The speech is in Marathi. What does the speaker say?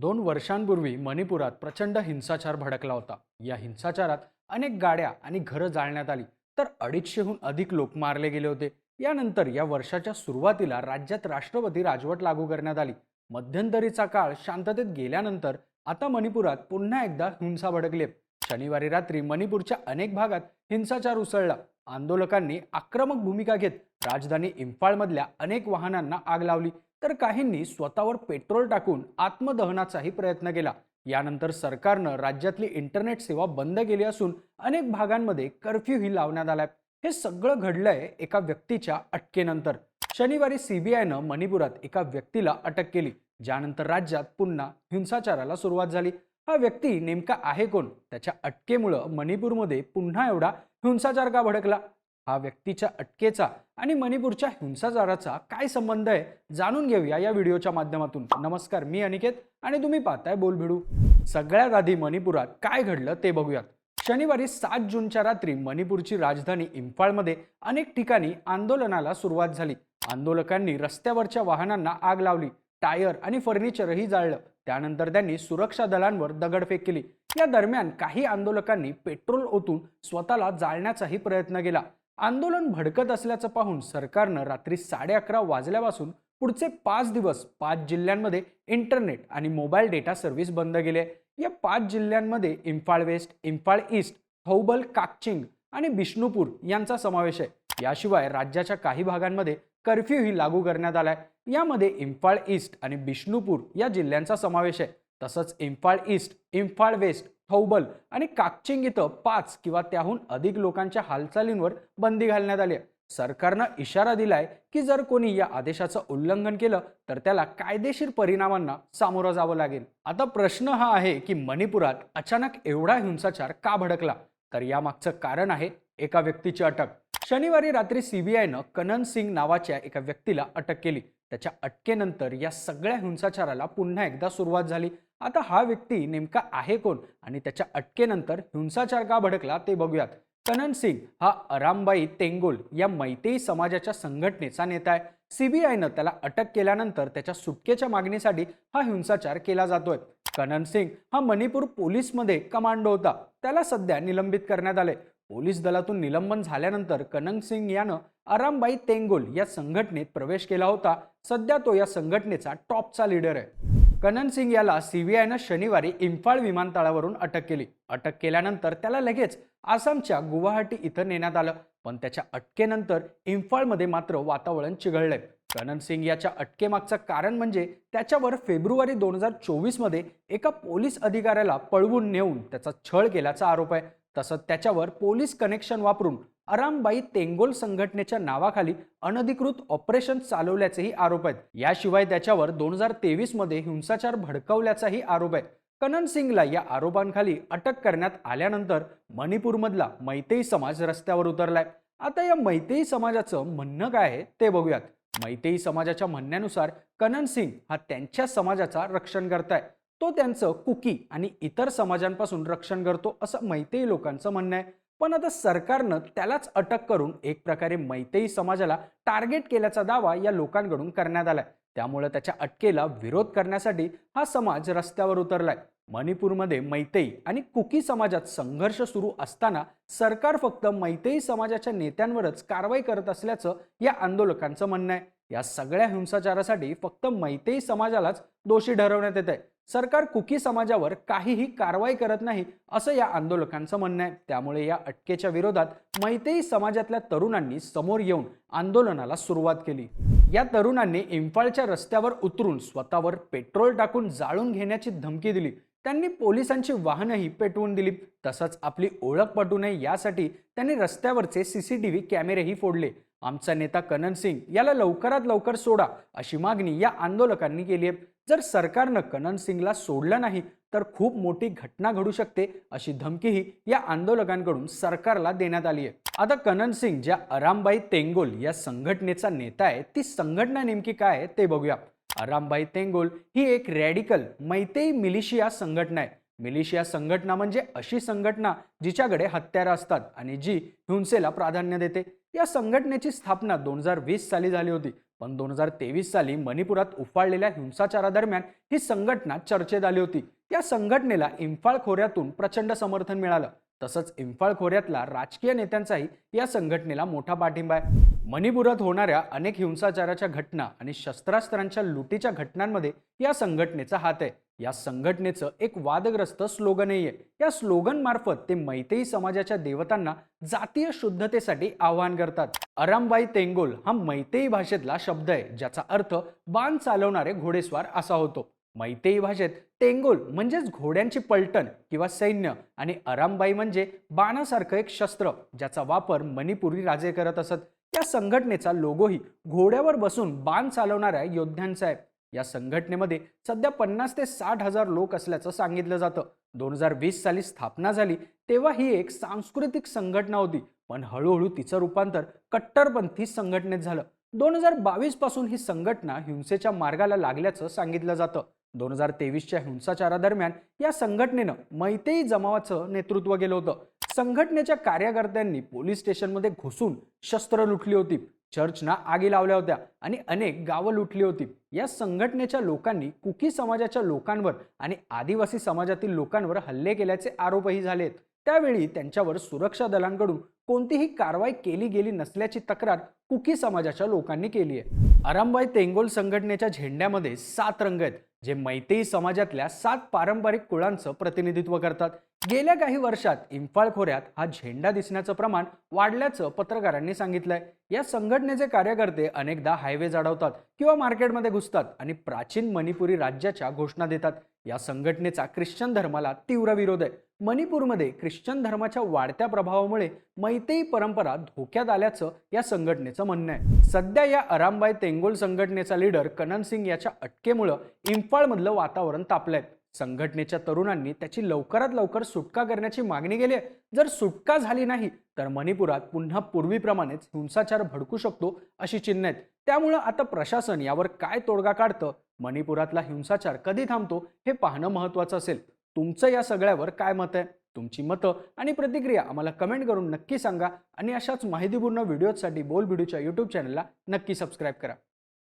दोन वर्षांपूर्वी मणिपुरात प्रचंड हिंसाचार भडकला होता. या हिंसाचारात अनेक गाड्या आणि घरं जाळण्यात आली तर अडीचशेहून अधिक लोक मारले गेले होते. यानंतर या वर्षाच्या सुरुवातीला राज्यात राष्ट्रपती राजवट लागू करण्यात आली. मध्यंतरीचा काळ शांततेत गेल्यानंतर आता मणिपुरात पुन्हा एकदा हिंसा भडकली. शनिवारी रात्री मणिपूरच्या अनेक भागात हिंसाचार उसळला. आंदोलकांनी आक्रमक भूमिका घेत राजधानी इम्फाळमधल्या अनेक वाहनांना आग लावली. तर काहींनी स्वतःवर पेट्रोल टाकून आत्मदहनाचाही प्रयत्न केला. यानंतर सरकारनं राज्यातली इंटरनेट सेवा बंद केली असून अनेक भागांमध्ये कर्फ्यूही लावण्यात आलाय. हे सगळं घडलंय एका व्यक्तीच्या अटकेनंतर. शनिवारी सीबीआयनं मणिपुरात एका व्यक्तीला अटक केली ज्यानंतर राज्यात पुन्हा हिंसाचाराला सुरुवात झाली. हा व्यक्ती नेमका आहे कोण? त्याच्या अटकेमुळं मणिपूरमध्ये पुन्हा एवढा हिंसाचार का भडकला? हा व्यक्तीच्या अटकेचा आणि मणिपूरच्या हिंसाचाराचा काय संबंध आहे जाणून घेऊया या व्हिडिओच्या माध्यमातून. नमस्कार मी अनिकेत आणि तुम्ही पाहताय बोलभिडू सगळ्यात आधी मणिपुरात काय घडलं ते बघूयात. शनिवारी सात जूनच्या रात्री मणिपूरची राजधानी इम्फाळमध्ये अनेक ठिकाणी आंदोलनाला सुरुवात झाली. आंदोलकांनी रस्त्यावरच्या वाहनांना आग लावली टायर आणि फर्निचरही जाळलं. त्यानंतर त्यांनी सुरक्षा दलांवर दगडफेक केली. या दरम्यान काही आंदोलकांनी पेट्रोल ओतून स्वतःला जाळण्याचाही प्रयत्न केला. आंदोलन भडकत असल्याचं पाहून सरकारनं रात्री साडे अकरा वाजल्यापासून पुढचे पाच दिवस पाच जिल्ह्यांमध्ये इंटरनेट आणि मोबाईल डेटा सर्व्हिस बंद केली. आहे या पाच जिल्ह्यांमध्ये इम्फाळ वेस्ट इम्फाळ ईस्ट थौबल काकचिंग आणि बिष्णुपूर यांचा समावेश आहे. याशिवाय राज्याच्या काही भागांमध्ये कर्फ्यूही लागू करण्यात आलाय. यामध्ये इम्फाळ ईस्ट आणि बिष्णुपूर या जिल्ह्यांचा समावेश आहे. तसंच इम्फाळ ईस्ट इम्फाळ वेस्ट थौबल आणि काकचिंग इथं पाच किंवा त्याहून अधिक लोकांच्या हालचालींवर बंदी घालण्यात आली आहे. सरकारनं इशारा दिलाय की जर कोणी या आदेशाचं उल्लंघन केलं तर त्याला कायदेशीर परिणामांना सामोरं जावं लागेल. आता प्रश्न हा आहे की मणिपुरात अचानक एवढा हिंसाचार का भडकला? तर यामागचं कारण आहे एका व्यक्तीची अटक. शनिवारी रात्री सीबीआयनं कनन सिंग नावाच्या एका व्यक्तीला अटक केली. त्याच्या अटकेनंतर या सगळ्या हिंसाचाराला पुन्हा एकदा सुरुवात झाली. आता हा व्यक्ती नेमका आहे कोण? आणि त्याच्या अटकेनंतर हिंसाचार का भडकला ते बघूयात. कनन सिंग हा अरामबाई तेंगोल या मैतेई समाजाच्या संघटनेचा नेता आहे. सीबीआयनं त्याला अटक केल्यानंतर त्याच्या सुटकेच्या मागणीसाठी हा हिंसाचार केला जातोय. कनन सिंग हा मणिपूर पोलीसमध्ये कमांडो होता. त्याला सध्या निलंबित करण्यात आले पोलीस दलातून निलंबन झाल्यानंतर कनन सिंग यानं आरामबाई तेंगोल या संघटनेत प्रवेश केला होता. सध्या तो या संघटनेचा टॉपचा लीडर आहे. कनन सिंग याला सीबीआयनं शनिवारी इम्फाळ विमानतळावरून अटक केली. अटक केल्यानंतर त्याला लगेच आसामच्या गुवाहाटी इथं नेण्यात आलं. पण त्याच्या अटकेनंतर इम्फाळमध्ये मात्र वातावरण चिघळलंय. कनन सिंग याच्या अटकेमागचं कारण म्हणजे त्याच्यावर फेब्रुवारी दोन हजार चोवीसमध्ये एका पोलीस अधिकाऱ्याला पळवून नेऊन त्याचा छळ केल्याचा आरोप आहे. तसंच त्याच्यावर पोलीस कनेक्शन वापरून आरामबाई तेंगोल संघटनेच्या नावाखाली अनधिकृत ऑपरेशन चालवल्याचेही आरोप आहेत. याशिवाय त्याच्यावर दोन हजार तेवीसमध्ये हिंसाचार भडकवल्याचाही आरोप आहे. कनन सिंगला या आरोपांखाली अटक करण्यात आल्यानंतर मणिपूरमधला मैतेई समाज रस्त्यावर उतरलाय. आता या मैतेई समाजाचं म्हणणं काय आहे ते बघूयात. मैतेई समाजाच्या म्हणण्यानुसार कनन सिंग हा त्यांच्या समाजाचा रक्षण करताय. तो त्यांचं कुकी आणि इतर समाजांपासून रक्षण करतो असं मैतेई लोकांचं म्हणणं आहे. पण आता सरकारनं त्यालाच अटक करून एक प्रकारे मैतेई समाजाला टार्गेट केल्याचा दावा या लोकांकडून करण्यात आलाय. त्यामुळे त्याच्या अटकेला विरोध करण्यासाठी हा समाज रस्त्यावर उतरलाय. मणिपूरमध्ये मैतेई आणि कुकी समाजात संघर्ष सुरू असताना सरकार फक्त मैतेई समाजाच्या नेत्यांवरच कारवाई करत असल्याचं या आंदोलकांचं म्हणणं आहे. या सगळ्या हिंसाचारासाठी फक्त मैतेई समाजालाच दोषी ठरवण्यात येत आहे सरकार कुकी समाजावर काहीही कारवाई करत नाही असं या आंदोलकांचं म्हणणं आहे. त्यामुळे या अटकेच्या विरोधात मैतेई समाजातल्या तरुणांनी समोर येऊन आंदोलनाला सुरुवात केली. या तरुणांनी इम्फाळच्या रस्त्यावर उतरून स्वतःवर पेट्रोल टाकून जाळून घेण्याची धमकी दिली. त्यांनी पोलिसांची वाहनही पेटवून दिली तसंच आपली ओळख पटू नये यासाठी त्यांनी रस्त्यावरचे सीसीटीव्ही कॅमेरेही फोडले. आमचा नेता कनन सिंग याला लवकरात लवकर सोडा अशी मागणी या आंदोलकांनी केली आहे. जर सरकारनं कनन सिंगला सोडलं नाही तर खूप मोठी घटना घडू शकते अशी धमकीही या आंदोलकांकडून सरकारला देण्यात आली आहे. आता कनन सिंग ज्या आरामबाई तेंगोल या संघटनेचा नेता आहे ती संघटना नेमकी काय आहे ते बघूया. आरामबाई तेंगोल ही एक रॅडिकल मैतेई मिलिशिया संघटना आहे. मिलिशिया संघटना म्हणजे अशी संघटना जिच्याकडे हत्यारं असतात आणि जी हिंसेला प्राधान्य देते. या संघटनेची स्थापना दोन हजार वीस साली झाली होती. पण दोन हजार तेवीस साली मणिपुरात उफाळलेल्या हिंसाचारादरम्यान ही संघटना चर्चेत आली होती. या संघटनेला इम्फाळ खोऱ्यातून प्रचंड समर्थन मिळालं. तसंच इम्फाळ खोऱ्यातला राजकीय नेत्यांचाही या संघटनेला मोठा पाठिंबा आहे. मणिपुरात होणाऱ्या अनेक हिंसाचाराच्या घटना आणि शस्त्रास्त्रांच्या लुटीच्या घटनांमध्ये या संघटनेचा हात आहे. या संघटनेचं एक वादग्रस्त स्लोगनही आहे. या स्लोगन मार्फत ते मैतेई समाजाच्या देवतांना जातीय शुद्धतेसाठी आवाहन करतात. अरामबाई तेंगोल हा मैतेई भाषेतला शब्द आहे ज्याचा अर्थ बाण चालवणारे घोडेस्वार असा होतो. मैतेई भाषेत तेंगोल म्हणजेच घोड्यांची पलटण किंवा सैन्य आणि अरामबाई म्हणजे बाणासारखं एक शस्त्र ज्याचा वापर मणिपुरी राजे करत असत. या संघटनेचा लोगोही घोड्यावर बसून बाण चालवणाऱ्या योद्ध्यांचा आहे. या संघटनेमध्ये सध्या पन्नास ते साठ हजार लोक असल्याचं सांगितलं जातं. दोन हजार वीस साली स्थापना झाली तेव्हा ही एक सांस्कृतिक संघटना होती. पण हळूहळू तिचं रूपांतर कट्टरपंथी संघटनेत झालं. दोन हजार बावीसपासून ही संघटना हिंसेच्या मार्गाला लागल्याचं सांगितलं जातं. दोन हजार तेवीसच्या हिंसाचारादरम्यान या संघटनेनं मैतेई जमावाचं नेतृत्व केलं होतं. संघटनेच्या कार्यकर्त्यांनी पोलीस स्टेशनमध्ये घुसून शस्त्र लुटली होती चर्चना आगी लावल्या होत्या आणि अनेक गावं लुटली होती. या संघटनेच्या लोकांनी कुकी समाजाच्या लोकांवर आणि आदिवासी समाजातील लोकांवर हल्ले केल्याचे आरोपही झालेत. त्यावेळी त्यांच्यावर सुरक्षा दलांकडून कोणतीही कारवाई केली गेली नसल्याची तक्रार कुकी समाजाच्या लोकांनी केली आहे. आरामबाई तेंगोल संघटनेच्या झेंड्यामध्ये सात रंग आहेत. जे मैतेई समाजातल्या सात पारंपरिक कुळांचं प्रतिनिधित्व करतात. गेल्या काही वर्षात इम्फाळ खोऱ्यात हा झेंडा दिसण्याचं प्रमाण वाढल्याचं पत्रकारांनी सांगितलंय. या संघटनेचे कार्यकर्ते अनेकदा हायवे अडवतात किंवा मार्केटमध्ये घुसतात आणि प्राचीन मणिपुरी राज्याच्या घोषणा देतात. या संघटनेचा ख्रिश्चन धर्माला तीव्र विरोध आहे. मणिपूरमध्ये ख्रिश्चन धर्माच्या वाढत्या प्रभावामुळे मैतेई परंपरा धोक्यात आल्याचं या संघटनेचं म्हणणं आहे. सध्या या अरामबाई तेंगोल संघटनेचा लीडर कनन सिंग याच्या अटकेमुळं इम्फाळमधलं वातावरण तापलंय. संघटनेच्या तरुणांनी त्याची लवकरात लवकर सुटका करण्याची मागणी केली आहे. जर सुटका झाली नाही तर मणिपुरात पुन्हा पूर्वीप्रमाणेच हिंसाचार भडकू शकतो अशी चिन्ह आहेत. त्यामुळं आता प्रशासन यावर काय तोडगा काढतं? मणिपुरातला हिंसाचार कधी थांबतो? हे पाहणं महत्त्वाचं असेल. तुमचं या सगळ्यावर काय मत आहे? तुमची मतं आणि प्रतिक्रिया आम्हाला कमेंट करून नक्की सांगा आणि अशाच माहितीपूर्ण व्हिडिओसाठी बोल व्हिडिओच्या यूट्यूब चॅनलला नक्की सबस्क्राईब करा.